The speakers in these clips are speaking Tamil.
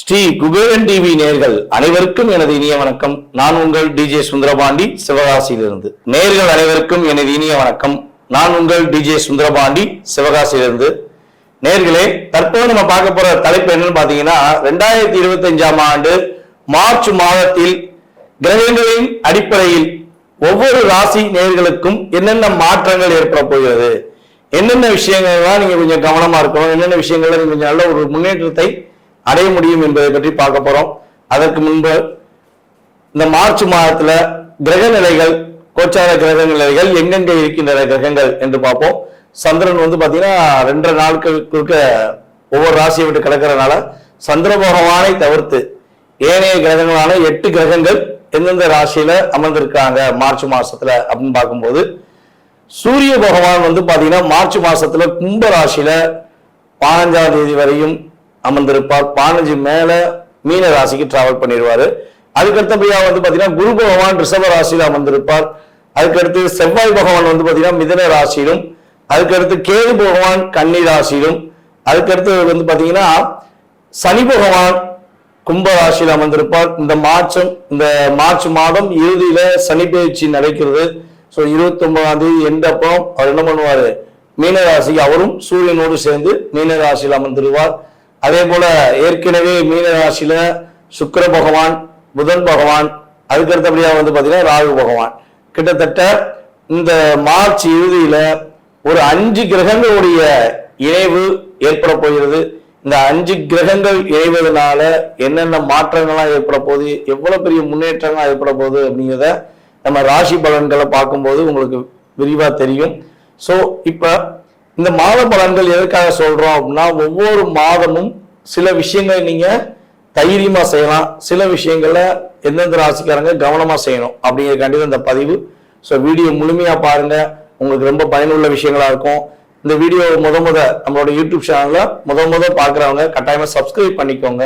ஸ்ரீ குபேரன் டிவி நேர்கள் அனைவருக்கும் எனது இனிய வணக்கம். நான் உங்கள் டிஜே சுந்தரபாண்டி சிவகாசியிலிருந்து. நேர்கள் அனைவருக்கும் எனது இனிய வணக்கம். நான் உங்கள் டிஜே சுந்தரபாண்டி சிவகாசியிலிருந்து. நேர்களே தற்போது நம்ம பார்க்க போற தலைப்பு என்னன்னு பாத்தீங்கன்னா ரெண்டாயிரத்தி இருபத்தி அஞ்சாம் ஆண்டு மார்ச் மாதத்தில் கிரகங்களின் அடிப்படையில் ஒவ்வொரு ராசி நேர்களுக்கும் என்னென்ன மாற்றங்கள் ஏற்பட போகிறது? என்னென்ன விஷயங்கள்லாம் நீங்க கொஞ்சம் கவனமா இருக்கணும்? என்னென்ன விஷயங்கள்ல நீங்க கொஞ்சம் நல்ல ஒரு முன்னேற்றத்தை அடைய முடியும் என்பதை பற்றி பார்க்க போறோம். அதற்கு முன்பு இந்த மார்ச் மாதத்துல கிரக நிலைகள் கோச்சார கிரக நிலைகள் எங்கெங்க இருக்கின்றன கிரகங்கள் என்று பார்ப்போம். சந்திரன் வந்து பாத்தீங்கன்னா ரெண்டரை நாட்களுக்கு ஒவ்வொரு ராசியை விட்டு கிடக்கிறதுனால சந்திர பகவானை தவிர்த்து ஏனைய கிரகங்களான எட்டு கிரகங்கள் எந்தெந்த ராசியில அமர்ந்திருக்காங்க மார்ச் மாசத்துல அப்படின்னு பார்க்கும்போது சூரிய பகவான் வந்து பாத்தீங்கன்னா மார்ச் மாசத்துல கும்ப ராசியில பதினஞ்சாம் தேதி வரையும் அமர்ந்திருப்பார். பதினஞ்சு மேல மீன ராசிக்கு டிராவல் பண்ணிடுவாரு. அதுக்கடுத்தபடியா வந்து பாத்தீங்கன்னா குரு பகவான் ரிஷப ராசியில அமர்ந்திருப்பார். அதுக்கடுத்து செவ்வாய் பகவான் வந்து பாத்தீங்கன்னா மிதன ராசியிலும் அதுக்கடுத்து கேது பகவான் கன்னி ராசியிலும் அதுக்கடுத்து வந்து பாத்தீங்கன்னா சனி பகவான் கும்ப ராசியில் அமர்ந்திருப்பார். இந்த மார்ச்சம் இந்த மார்ச் மாதம் இறுதியில சனி பயிற்சி நடக்கிறது. ஸோ இருபத்தி ஒன்பதாம் தேதி எந்த அப்புறம் அவர் என்ன பண்ணுவார்? மீனராசிக்கு அவரும் சூரியனோடு சேர்ந்து மீனராசியில் அமர்ந்திருவார். அதே போல ஏற்கனவே மீனராசியில சுக்கர பகவான் புதன் பகவான் அதுக்கடுத்தபடியாக வந்து பார்த்தீங்கன்னா ராகு பகவான். கிட்டத்தட்ட இந்த மார்ச் இறுதியில ஒரு அஞ்சு கிரகங்களுடைய இணைவு ஏற்பட போகிறது. இந்த அஞ்சு கிரகங்கள் இணைவதனால என்னென்ன மாற்றங்கள்லாம் ஏற்பட போகுது எவ்வளவு பெரிய முன்னேற்றங்கள்லாம் ஏற்பட போகுது அப்படிங்கிறத நம்ம ராசி பலன்களை பார்க்கும்போது உங்களுக்கு விரிவா தெரியும். ஸோ இப்போ இந்த மாத பலன்கள் எதற்காக சொல்றோம் அப்படின்னா ஒவ்வொரு மாதமும் சில விஷயங்களை நீங்க தைரியமா செய்யலாம். சில விஷயங்களை எந்தெந்த ராசிக்காரங்க கவனமா செய்யணும் அப்படிங்கிறக்காண்டி தான் இந்த பதிவு. ஸோ வீடியோ முழுமையா பாருங்க. உங்களுக்கு ரொம்ப பயனுள்ள விஷயங்களா இருக்கும். இந்த வீடியோ முத முத நம்மளோட யூடியூப் சேனல்ல முத முத பாக்குறவங்க கட்டாயமா சப்ஸ்கிரைப் பண்ணிக்கோங்க.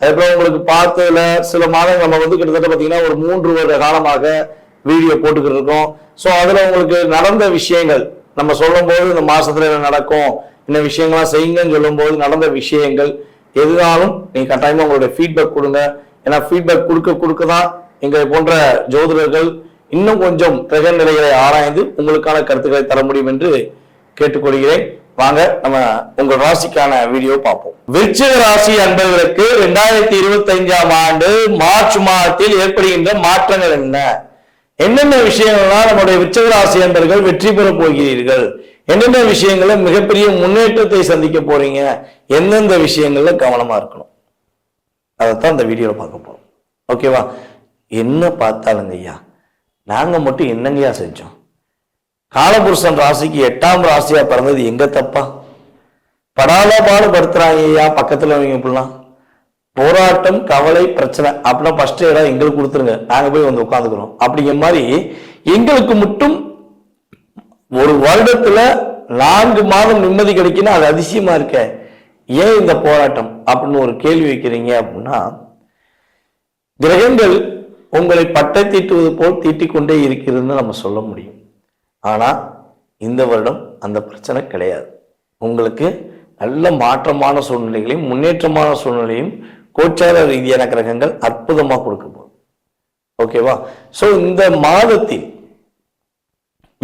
அதுக்கப்புறம் உங்களுக்கு பார்த்ததுல சில மாதங்கள் நம்ம வந்து கிட்டத்தட்ட பாத்தீங்கன்னா ஒரு மூன்று வருட காலமாக வீடியோ போட்டுக்கிட்டு இருக்கோம். ஸோ அதுல உங்களுக்கு நடந்த விஷயங்கள் நம்ம சொல்லும் போது இந்த மாசத்துல என்ன நடக்கும் இந்த விஷயங்கள்லாம் செய்யுங்கன்னு சொல்லும் போது நடந்த விஷயங்கள் எதுனாலும் நீங்க கட்டாயமா உங்களுடைய ஃபீட்பேக் கொடுங்க. ஏன்னா ஃபீட்பேக் கொடுக்க கொடுக்க தான் எங்களை போன்ற ஜோதிடர்கள் இன்னும் கொஞ்சம் கிரக நிலைகளை ஆராய்ந்து உங்களுக்கான கருத்துக்களை தர முடியும் என்று கேட்டுக்கொள்கிறேன். வாங்க நம்ம உங்க ராசிக்கான வீடியோ பார்ப்போம். விருச்சிக ராசி அன்பர்களுக்கு ரெண்டாயிரத்தி இருபத்தி அஞ்சாம் ஆண்டு மார்ச் மாதத்தில் ஏற்படுகின்ற மாற்றங்கள் என்ன? என்னென்ன விஷயங்கள்லாம் நம்முடைய விருச்சிக ராசி அன்பர்கள் வெற்றி பெற போகிறீர்கள். என்னென்ன விஷயங்கள்ல மிகப்பெரிய முன்னேற்றத்தை சந்திக்க போறீங்க? எந்தெந்த விஷயங்கள்ல கவனமா இருக்கணும்? அதைத்தான் இந்த வீடியோவில் பார்க்க போறோம். ஓகேவா? என்ன பார்த்தாலுங்க ஐயா நாங்கள் மட்டும் என்னங்கய்யா செஞ்சோம்? காலபுருஷன் ராசிக்கு எட்டாம் ராசியா பிறந்தது எங்க தப்பா? படாத பாடுபடுத்துறாங்க ஐயா பக்கத்துல அவங்க இப்படிலாம். போராட்டம் கவலை பிரச்சனை. அப்படின்னா ஃபர்ஸ்ட் இடம் எங்களுக்கு கொடுத்துருங்க. நாங்க போய் வந்து உட்காந்துக்கிறோம். அப்படிங்கிற மாதிரி எங்களுக்கு மட்டும் ஒரு வருடத்துல நான்கு மாதம் நிம்மதி கிடைக்குன்னா அது அதிசயமா இருக்க. ஏன் இந்த போராட்டம்? அப்படின்னு ஒரு கேள்வி வைக்கிறீங்க அப்படின்னா கிரகங்கள் உங்களை பட்டை தீட்டுவது போல் தீட்டிக்கொண்டே இருக்கிறதுன்னு நம்ம சொல்ல முடியும். ஆனா இந்த வருடம் அந்த பிரச்சனை கிடையாது. உங்களுக்கு நல்ல மாற்றமான சூழ்நிலைகளையும் முன்னேற்றமான சூழ்நிலையும் கோச்சார ரீதியான கிரகங்கள் அற்புதமா கொடுக்க போகுது. ஓகேவா? சோ இந்த மாதத்தில்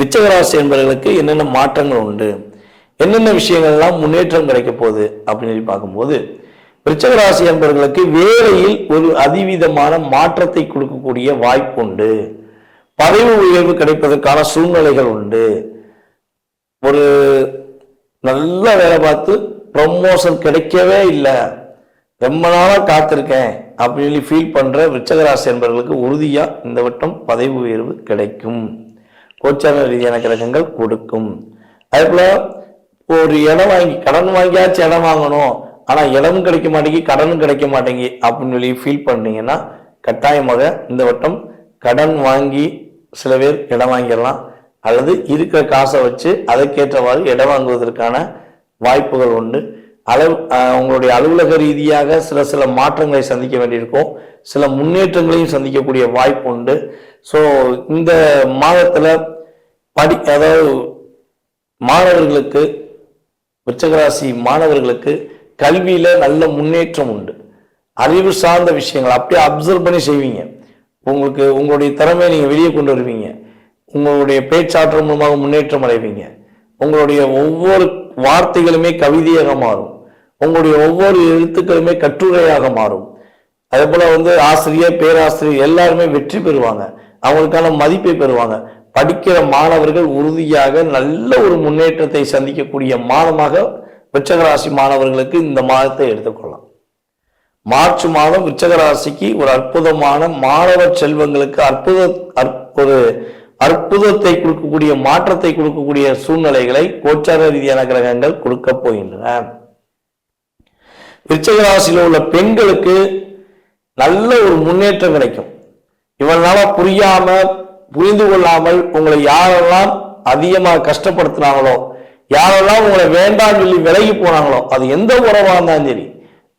விச்சகராசி என்பவர்களுக்கு என்னென்ன மாற்றங்கள் உண்டு? என்னென்ன விஷயங்கள்லாம் முன்னேற்றம் கிடைக்க போகுது? அப்படின்னு சொல்லி பார்க்கும்போது விருச்சகராசி என்பவர்களுக்கு வேலையில் ஒரு அதிவிதமான மாற்றத்தை கொடுக்கக்கூடிய வாய்ப்பு உண்டு. பதவி உயர்வு கிடைப்பதற்கான சூழ்நிலைகள் உண்டு. ஒரு நல்ல வேலை பார்த்து ப்ரமோஷன் கிடைக்கவே இல்லை. ரொம்ப நாளாக காத்திருக்கேன் அப்படின்னு சொல்லி ஃபீல் பண்ணுற விச்சகராசி என்பவர்களுக்கு உறுதியாக இந்த வட்டம் பதவி உயர்வு கிடைக்கும். கோச்சார ரீதியான கிரகங்கள் கொடுக்கும். அதே ஒரு இடம் வாங்கி கடன் வாங்கியாச்சும் இடம் வாங்கணும். ஆனால் இடமும் கிடைக்க மாட்டேங்கி கடனும் கிடைக்க மாட்டேங்கி அப்படின்னு சொல்லி ஃபீல் பண்ணீங்கன்னா கட்டாயமாக இந்த வட்டம் கடன் வாங்கி சில பேர் இடம் வாங்கிடலாம். அல்லது இருக்கிற காசை வச்சு அதற்கேற்றவாறு இடம் வாங்குவதற்கான வாய்ப்புகள் உண்டு. அளவு உங்களுடைய அலுவலக ரீதியாக சில சில மாற்றங்களை சந்திக்க வேண்டியிருக்கும். சில முன்னேற்றங்களையும் சந்திக்கக்கூடிய வாய்ப்பு உண்டு. ஸோ இந்த மாதத்தில் படி அதாவது மாணவர்களுக்கு உச்சகராசி மாணவர்களுக்கு கல்வியில் நல்ல முன்னேற்றம் உண்டு. அறிவு சார்ந்த விஷயங்கள் அப்படியே அப்சர்வ் பண்ணி செய்வீங்க. உங்களுக்கு உங்களுடைய திறமையை நீங்கள் வெளியே கொண்டு வருவீங்க. உங்களுடைய பேச்சாற்றல் மூலமாக முன்னேற்றம் அடைவீங்க. உங்களுடைய ஒவ்வொரு வார்த்தைகளுமே கவிதையாக மாறும். உங்களுடைய ஒவ்வொரு எழுத்துக்களுமே கட்டுரையாக மாறும். அதே போல் வந்து ஆசிரியர் பேராசிரியர் எல்லாருமே வெற்றி பெறுவாங்க. அவங்களுக்கான மதிப்பை பெறுவாங்க. படிக்கிற மாணவர்கள் உறுதியாக நல்ல ஒரு முன்னேற்றத்தை சந்திக்கக்கூடிய மாதமாக விருச்சகராசி மாணவர்களுக்கு இந்த மாதத்தை எடுத்துக்கொள்ளலாம். மார்ச் மாதம் விருச்சகராசிக்கு ஒரு அற்புதமான மாணவ செல்வங்களுக்கு அற்புத ஒரு அற்புதத்தை கொடுக்கக்கூடிய மாற்றத்தை கொடுக்கக்கூடிய சூழ்நிலைகளை கோச்சார ரீதியான கிரகங்கள் கொடுக்க போகின்றன. விருச்சகராசியில் உள்ள பெண்களுக்கு நல்ல ஒரு முன்னேற்றம் கிடைக்கும். இவனால புரியாம புரிந்து கொள்ளாமல் உங்களை யாரெல்லாம் அதிகமாக கஷ்டப்படுத்தினாங்களோ யாரெல்லாம் உங்களை வேண்டாம் சொல்லி விலகி போனாங்களோ அது எந்த உறவா இருந்தாலும் சரி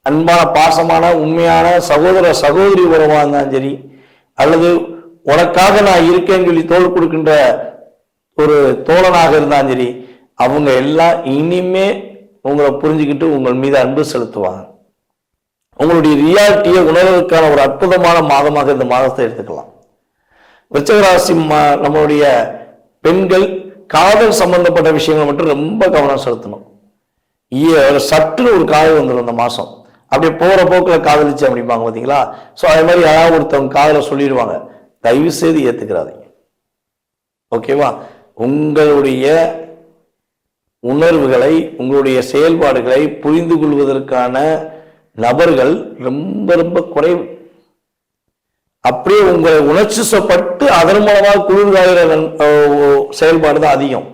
அன்பான பாசமான உண்மையான சகோதர சகோதரி உறவாக இருந்தாலும் சரி அல்லது உனக்காக நான் இருக்கேன்னு சொல்லி தோல் கொடுக்கின்ற ஒரு தோழனாக இருந்தாலும் சரி அவங்க எல்லாம் இனிமே உங்களை புரிஞ்சுக்கிட்டு உங்கள் மீது அன்பு செலுத்துவாங்க. உங்களுடைய ரியாலிட்டியை உணர்வதற்கான ஒரு அற்புதமான மாதமாக இந்த மாதத்தை எடுத்துக்கலாம். விருச்சகராசி மா- நம்மளுடைய பெண்கள் காதல் சம்பந்தப்பட்ட விஷயங்கள் மட்டும் ரொம்ப கவனம் செலுத்தணும். ஈ- ஒரு சட்டுன்னு ஒரு காதல் வந்துடும் இந்த மாதம். அப்படியே போகிற போக்கில் காதலிச்சு அப்படிம்பாங்க பார்த்தீங்களா ஸோ அதே மாதிரி யாராவது ஒருத்தவங்க காதலை சொல்லிடுவாங்க. தயவு செய்து ஏற்றுக்கிறாதீங்க ஓகேவா உங்களுடைய உணர்வுகளை உங்களுடைய செயல்பாடுகளை புரிந்து கொள்வதற்கான நபர்கள் ரொம்ப ரொம்ப குறைவு. அப்படியே உங்களை உணர்ச்சிசப்பட்டு அதன் மூலமாக குளிர்காயிற செயல்பாடு தான் அதிகம்.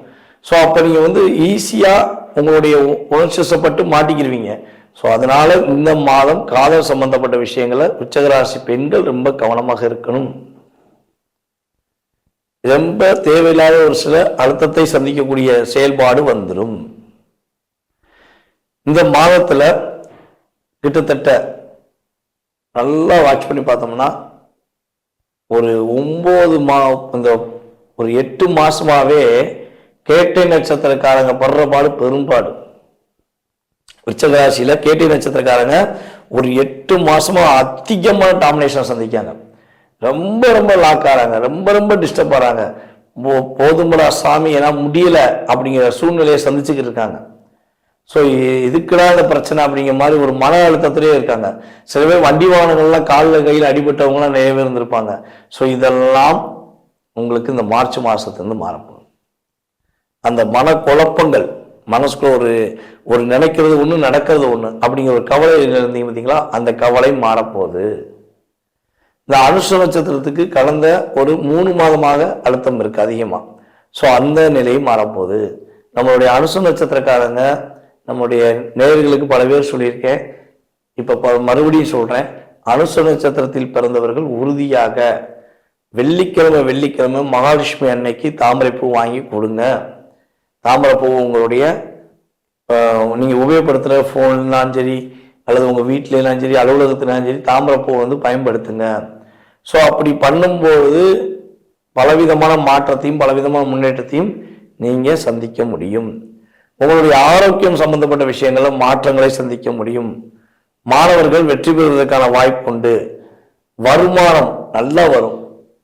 ஸோ அப்போ நீங்கள் வந்து ஈஸியாக உங்களுடைய உணர்ச்சிசப்பட்டு மாட்டிக்கிருவீங்க. ஸோ அதனால் இந்த மாதம் காதல் சம்பந்தப்பட்ட விஷயங்களை உச்சகராசி பெண்கள் ரொம்ப கவனமாக இருக்கணும். ரொம்ப தேவையில்லாத ஒரு சில அழுத்தத்தை சந்திக்கக்கூடிய செயல்பாடு வந்துடும் இந்த மாதத்தில் கிட்டத்தட்ட நல்லா வாட்ச் பண்ணி பார்த்தோம்னா ஒரு ஒம்பது மா இந்த ஒரு எட்டு மாதமாகவே கேட்டை நட்சத்திரக்காரங்க படுற பாடு பெரும்பாடு. விருச்சகராசியில கேட்டி நட்சத்திரக்காரங்க ஒரு எட்டு மாசமா அதிகமான டாமினேஷன் சந்திக்காங்க ரொம்ப ரொம்ப லாக் ரொம்ப ரொம்ப டிஸ்டர்ப் ஆகிறாங்க போ- போதுமடா சாமி ஏன்னா முடியல அப்படிங்கிற சூழ்நிலையை சந்திச்சுக்கிட்டு இருக்காங்க. ஸோ இதுக்குடா இந்த பிரச்சனை அப்படிங்கிற மாதிரி ஒரு மன அழுத்தத்திலே இருக்காங்க. சில பேர் வண்டி வாகனங்கள்லாம் காலில் கையில் அடிபட்டவங்களாம் நிறைய பேர் இருந்திருப்பாங்க. ஸோ இதெல்லாம் உங்களுக்கு இந்த மார்ச் மாதத்துலேருந்து மாறப்போகுது. அந்த மன குழப்பங்கள் மனசுக்குள்ள ஒரு ஒரு நினைக்கிறது ஒன்று நடக்கிறது ஒன்று அப்படிங்கிற ஒரு கவலை இருந்தீங்க பார்த்தீங்களா? அந்த கவலை மாறப்போகுது. இந்த அனுஷ நட்சத்திரத்துக்கு கடந்த ஒரு மூணு மாதமாக அழுத்தம் இருக்குது அதிகமாக ஸோ அந்த நிலையும் மாறப்போகுது. நம்மளுடைய அனுஷ நட்சத்திரக்காரங்க நம்முடைய நேர்களுக்கு பல பேர் சொல்லியிருக்கேன். இப்போ ப- மறுபடியும் சொல்கிறேன் அனுஷ நட்சத்திரத்தில் பிறந்தவர்கள் உறுதியாக வெள்ளிக்கிழமை வெள்ளிக்கிழமை மகாலட்சுமி அன்னைக்கு தாமரைப்பூ வாங்கி கொடுங்க. தாமரைப்பூ உங்களுடைய நீங்கள் உபயோகப்படுத்துகிற ஃபோன்லாம் சரி அல்லது உங்கள் வீட்டிலலாம் சரி அலுவலகத்துலாம் சரி தாமரைப்பூ வந்து பயன்படுத்துங்க. ஸோ அப்படி பண்ணும்போது பலவிதமான மாற்றத்தையும் பலவிதமான முன்னேற்றத்தையும் நீங்கள் சந்திக்க முடியும். உங்களுடைய ஆரோக்கியம் சம்பந்தப்பட்ட விஷயங்கள்ல மாற்றங்களை சந்திக்க முடியும். மாணவர்கள் வெற்றி பெறுவதற்கான வாய்ப்பு உண்டு. வருமானம் நல்லா வரும்.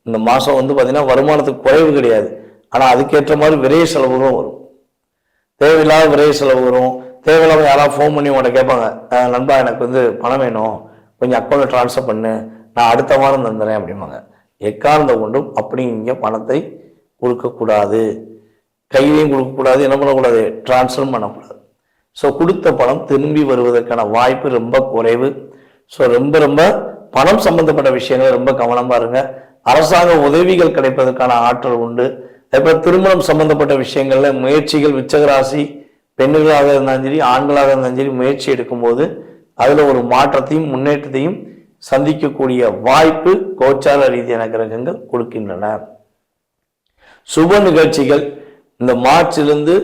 இந்த மாதம் வந்து பார்த்திங்கன்னா வருமானத்துக்கு குறைவு கிடையாது. ஆனால் அதுக்கேற்ற மாதிரி விரைய செலவுகளும் வரும். தேவையில்லாத விரைவு செலவு வரும். தேவையில்லாமல் யாராவது ஃபோன் பண்ணி உங்கள்கிட்ட கேட்பாங்க நண்பா எனக்கு வந்து பணம் வேணும். கொஞ்சம் அக்கௌண்ட்டில் ட்ரான்ஸ்ஃபர் பண்ணு. நான் அடுத்த வாரம் தந்துடுறேன் அப்படிம்பாங்க. எக்காரணத்தை கொண்டும் அப்படி இங்கே பணத்தை கொடுக்கக்கூடாது. கையிலையும் கொடுக்கக்கூடாது என்ன பண்ணக்கூடாது? ட்ரான்ஸ்ஃபரும் பண்ணக்கூடாது. ஸோ கொடுத்த பணம் திரும்பி வருவதற்கான வாய்ப்பு ரொம்ப குறைவு. ஸோ ரொம்ப ரொம்ப பணம் சம்பந்தப்பட்ட விஷயங்கள் ரொம்ப கவனமாக இருங்க. அரசாங்க உதவிகள் கிடைப்பதற்கான ஆற்றல் உண்டு. அதே திருமணம் சம்பந்தப்பட்ட விஷயங்களில் முயற்சிகள் விச்சகராசி பெண்களாக இருந்தாலும் சரி ஆண்களாக இருந்தாலும் சரி முயற்சி எடுக்கும்போது அதில் ஒரு மாற்றத்தையும் முன்னேற்றத்தையும் சந்திக்கக்கூடிய வாய்ப்பு கோச்சார ரீதியான கிரகங்கள் கொடுக்கின்றன. சுப நிகழ்ச்சிகள் இந்த மார்ச்சிலிருந்து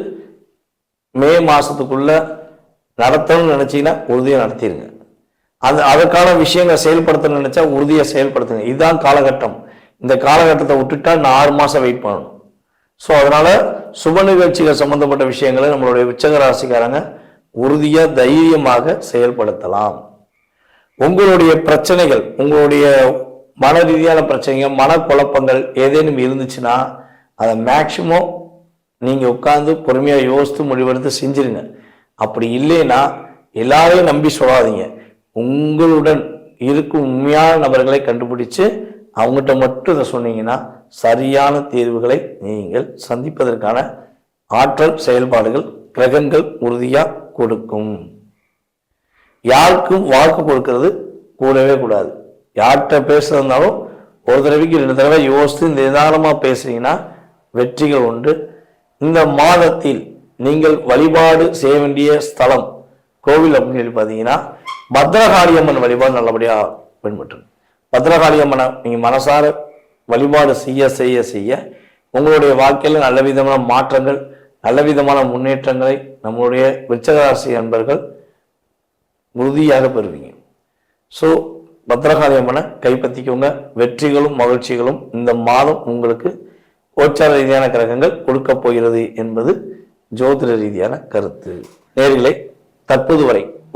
மே மாதத்துக்குள்ள நடத்தணும்னு நினச்சிங்கன்னா உறுதியாக நடத்திடுங்க அது அதற்கான விஷயங்களை செயல்படுத்தணும்னு நினச்சா உறுதியாக செயல்படுத்துங்க. இதுதான் காலகட்டம். இந்த காலகட்டத்தை விட்டுட்டா நான் ஆறு மாதம் வெயிட் பண்ணணும். ஸோ அதனால் சுப நிகழ்ச்சிகள் சம்மந்தப்பட்ட விஷயங்களை நம்மளுடைய உச்சக ராசிக்காரங்க உறுதியாக தைரியமாக செயல்படுத்தலாம். உங்களுடைய பிரச்சனைகள் உங்களுடைய மன ரீதியான பிரச்சனைகள் மனக்குழப்பங்கள் ஏதேனும் இருந்துச்சுன்னா அதை மேக்சிமம் நீங்கள் உட்காந்து பொறுமையாக யோசித்து முடிவெடுத்து செஞ்சிருங்க. அப்படி இல்லைன்னா எல்லாரையும் நம்பி சொல்லாதீங்க. உங்களுடன் இருக்கும் உண்மையான நபர்களை கண்டுபிடிச்சு அவங்ககிட்ட மட்டும் இதை சொன்னீங்கன்னா சரியான தீர்வுகளை நீங்கள் சந்திப்பதற்கான ஆற்றல் செயல்பாடுகள் கிரகங்கள் உறுதியாக கொடுக்கும். யாருக்கும் வாக்கு கொடுக்கறது கூடவே கூடாது. யார்கிட்ட பேசுறதுனாலும் ஒரு தடவைக்கு ரெண்டு தடவை யோசித்து நிதானமாக பேசுறீங்கன்னா வெற்றிகள் உண்டு. இந்த மாதத்தில் நீங்கள் வழிபாடு செய்ய வேண்டிய ஸ்தலம் கோவில் அப்படின்னு சொல்லி பார்த்தீங்கன்னா பத்ரகாளியம்மன் வழிபாடு நல்லபடியாக பின்பற்றணும் பத்ரகாளி அம்மனை நீங்கள் மனசார வழிபாடு செய்ய செய்ய செய்ய உங்களுடைய வாழ்க்கையில் நல்ல விதமான மாற்றங்கள் நல்ல விதமான முன்னேற்றங்களை நம்மளுடைய விருச்சகராசி அன்பர்கள் உறுதியாக பெறுவீங்க. ஸோ பத்ரகாளி அம்மனை கைப்பற்றிக்கோங்க. வெற்றிகளும் மகிழ்ச்சிகளும் இந்த மாதம் உங்களுக்கு கோச்சார ரீதியான கிரகங்கள் கொடுக்கப் போகிறது என்பது ஜோதிட ரீதியான கருத்து. நேர்களை தற்போது வரை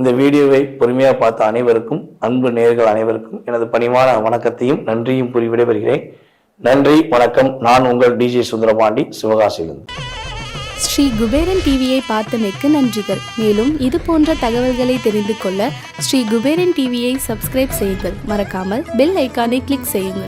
இந்த வீடியோவை பொறுமையாக பார்த்த அனைவருக்கும் அன்பு நேர்கள் அனைவருக்கும் எனது பணிவான வணக்கத்தையும் நன்றியும் கூறி விடைபெறுகிறேன். நன்றி வணக்கம். நான் உங்கள் டிஜே சுந்தரபாண்டி சிவகாசியிலிருந்து. ஸ்ரீ குபேரன் டிவியை பார்த்தமைக்கு நன்றிகள். மேலும் இது போன்ற தகவல்களை தெரிந்து கொள்ள ஸ்ரீ குபேரன் டிவியை சப்ஸ்கிரைப் செய்யுங்கள். மறக்காமல் பெல் ஐக்கானை கிளிக் செய்யுங்கள்.